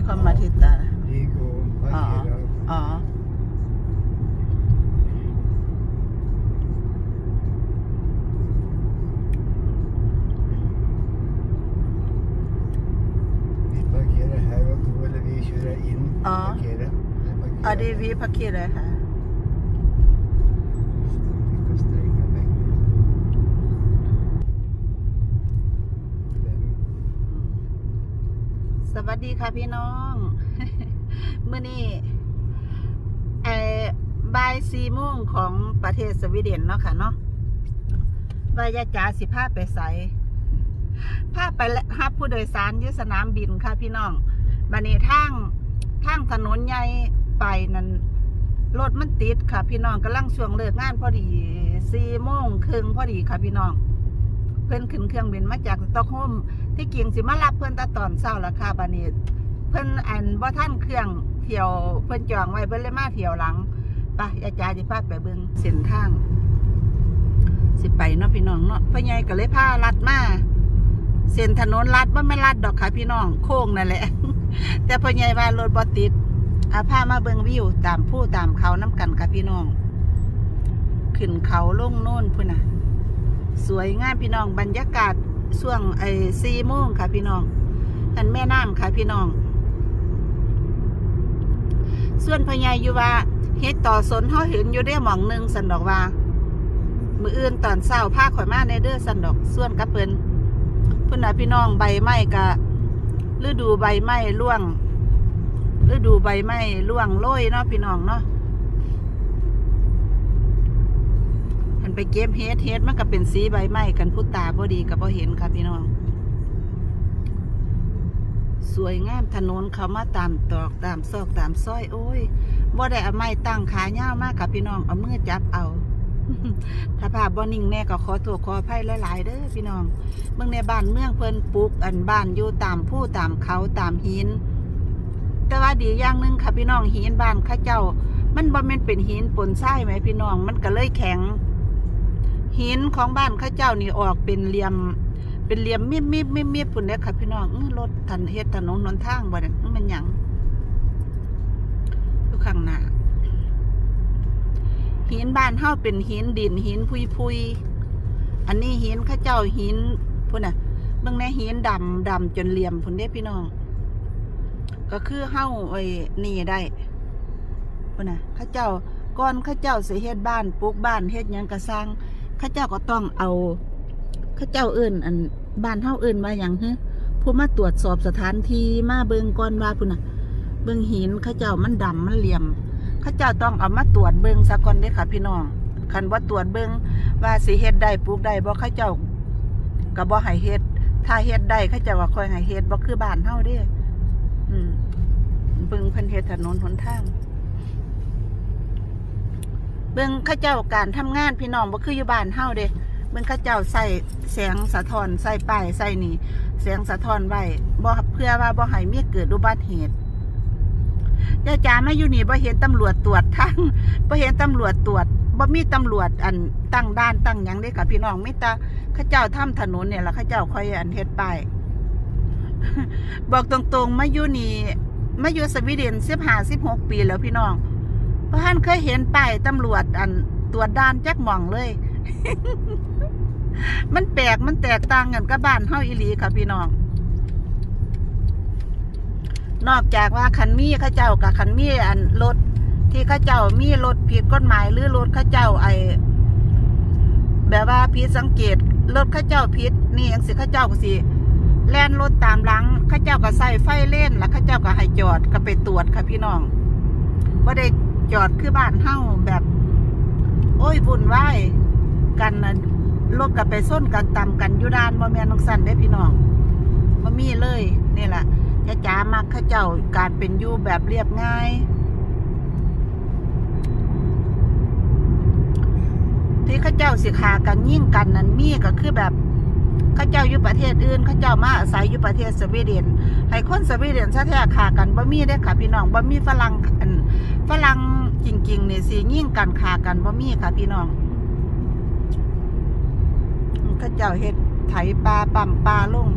komma titta. Det går Ja. Ja. Vi parkerar här och då eller vi kör in och Ja. parkerar. Ja, det vi parkerar här. สดีค่ะพี่น้องเมื่อนี้ไอ้บ่ายสี่โมงของประเทศสวีเดนเนาะค่ะเนาะวายาจาสิพาไปใส่พาไปฮับผู้โดยสารยุสนามบินค่ะพี่น้องบันนี้ทางทางถนนใหญ่ไปนั้นรถมันติดค่ะ พี่น้องกำลังช่วงเลิกงานพอดีสี่โมงครึ่งพอดีค่ะพี่น้อง เพื่อนขึ้นเครื่องบินมาจากสตอกโฮม ที่กิ่งสิมารับเพื่อนตาตอนเช้าแล้วค่ะบานีเพื่อนอันบ่ท่านเครื่องเที่ยวเพื่อนจองไว้เพื่อนเลยมาเที่ยวหลังไปยาจาจิพาไปเบิ่งเส้นทาง สิไปเนาะพี่น้องเนาะพ่อใหญ่ก็เลยพาลัดมาเส้นถนนลัดว่าไม่ลัดดอกค่ะพี่น้องโค้งนั่นแหละ แต่พ่อใหญ่ว่ารถบ่ติดอาพามาเบิ่งวิวตามผู้ตามเขาน้ำกันค่ะพี่น้อง ขึ้นเขาลงโน่นพุ่นน่ะ สวยงามพี่น้องบรรยากาศ ช่วงไอ้สี่โมงค่ะพี่น้องอันแม่น้ำค่ะพี่น้อง ส่วนพญายอยู่ว่าเฮ็ดต่อสนเฮาเห็นอยู่ได้หมองหนึ่งสันดอกว่า มืออื่นตอนเช้าพาข่อยมาในเด้อสันดอก ส่วนกับเพินเพิ่นนะพี่น้องใบไม้กะฤดูใบไม้ร่วงฤดูใบไม้ร่วงโรยเนาะพี่น้องเนาะ มัน ไปเก็บเฮ็ดเฮ็ดมันก็เป็นสีใบไม้กันพุตาพอดีกับพอเห็นค่ะพี่น้อง สวยงามถนนเขามาตามตอกตามซอกตามซอย โอ้ยบ่ได้เอาไม้ตั้งขาเงาวมากค่ะพี่น้องเอามือจับเอาถ้าภาพบ่นิ่งแน่ก็ขอโทษขออภัยหลาย ๆ เด้อพี่น้องเมืองในบ้านเมืองเพิ่นปลูกอันบ้านอยู่ตามผู้ตามเขาตามหิน แต่ว่าดีอย่างหนึงค่ะพี่น้องหินบ้านข้าเจ้า มันบ่แม่นเป็นหินปนทรายไหมพี่น้อง มันก็เลยแข็ง หินของบ้านข้าเจ้านี่ออกเป็นเหลี่ยม เป็นเหลี่ยมมิบมิบมิบมิบพุ่นเด้อค่ะพี่น้องอื้อรถทันเฮ็ดถนนหนทางบ่เนี่ยมันหยังอยู่ข้างหน้าหินบ้านเฮาเป็นหินดินหินพุยพุยอันนี้หินข้าเจ้าหินพุ่นน่ะเบิ่งในหินดำดำจนเหลี่ยมพุ่นเด้พี่น้อง ก็คือเฮาไอ้นี่ได้พุ่นน่ะข้าเจ้าก่อนข้าเจ้าสิเฮ็ดบ้านปลูกบ้านเฮ็ดหยังก็สร้าง ข้าเจ้าก็ต้องเอาข้าเจ้าเอื่นอันบ้านเฮาเอื่นว่าอย่างฮึผู้มาตรวจสอบสถานที่มาเบิงก่อนว่าพุ่นน่ะ เบิงหินข้าเจ้ามันดำมันเหลี่ยมข้าเจ้าต้องเอามาตรวจเบิงซะก่อนเด้ค่ะ พี่น้องคันว่าตรวจเบิงว่าสิเฮ็ดได้ปลูกได้บ่ข้าเจ้าก็บ่ให้เฮ็ดถ้าเฮ็ดได้ข้าเจ้าก็ค่อยให้เฮ็ดบ่คือบ้านเฮาเด้อืมเบิงเพิ่นเฮ็ดถนนหนทาง บิ่งข้าเจ้าการทำงานพี่น้องบ่คืออยู่บ้านเฮาเด้เบิ่งข้าเจ้าใส่แสงสะท้อนใส่ป้ายใส่นี่แสงสะท้อนไว้บ่เพื่อว่าบ่ให้มีเกิดอุบัติเหตุจ้าจ๋ามาอยู่นี่บ่เห็นตำรวจตรวจทางบ่เห็นตำรวจตรวจบ่มีตำรวจอันตั้งด้านตั้งหยังเด้ค่ะพี่น้องมีแต่ข้าเจ้าทำถนนเนี่ยล่ะข้าเจ้าคอยอันเฮ็ดป้ายบอกตรงๆมาอยู่นี่มาอยู่สวีเดน15 16ปีแล้วพี่น้อง พราะท่านเคยเห็นป้ายตำรวจอันตรวจด้านแจ็คหม่องเลย มันแปลกมันแตกต่างกันกับบ้านเฮาอีหลีค่ะพี่น้อง นอกจากว่าคันมีข้าเจ้ากับคันมีอันรถที่ข้าเจ้ามีรถผิดกฎหมายหรือรถข้าเจ้าไอแบบว่าผิดสังเกตรถข้าเจ้าผิดนี่ยังสิข้าเจ้าก็สิแล่นรถตามหลังข้าเจ้าก็ใส่ไฟเล่นแล้วข้าเจ้าก็ให้จอดก็ไปตรวจค่ะพี่น้องว่าได้ จอดคือบ้านเฮาแบบ โอ้ยวุ่นวายกันนะรถกับไปส้นกันตำกันอยู่ด้านบ่แม่นนองสันได้พี่น้องบ่มีเลยนี่แหละจ้าจ๋ามักข้าเจ้าการเป็นอยู่แบบเรียบง่ายที่ข้าเจ้าสิขากันยิ่งกันนั้นมีก็คือแบบ เขาเจ้าอยู่ประเทศอื่นเขาเจ้ามาอาศัยอยู่ประเทศสวีเดนให้คนสวีเดนซะแท้ขากันบ่มีได้ค่ะพี่น้องบ่มีฝรั่งฝรั่งจริงๆเนี่ยสิยิ่งกันขากันบ่มีค่ะพี่น้องเขาเจ้าเฮ็ดไถปลาปั๊มปลาลง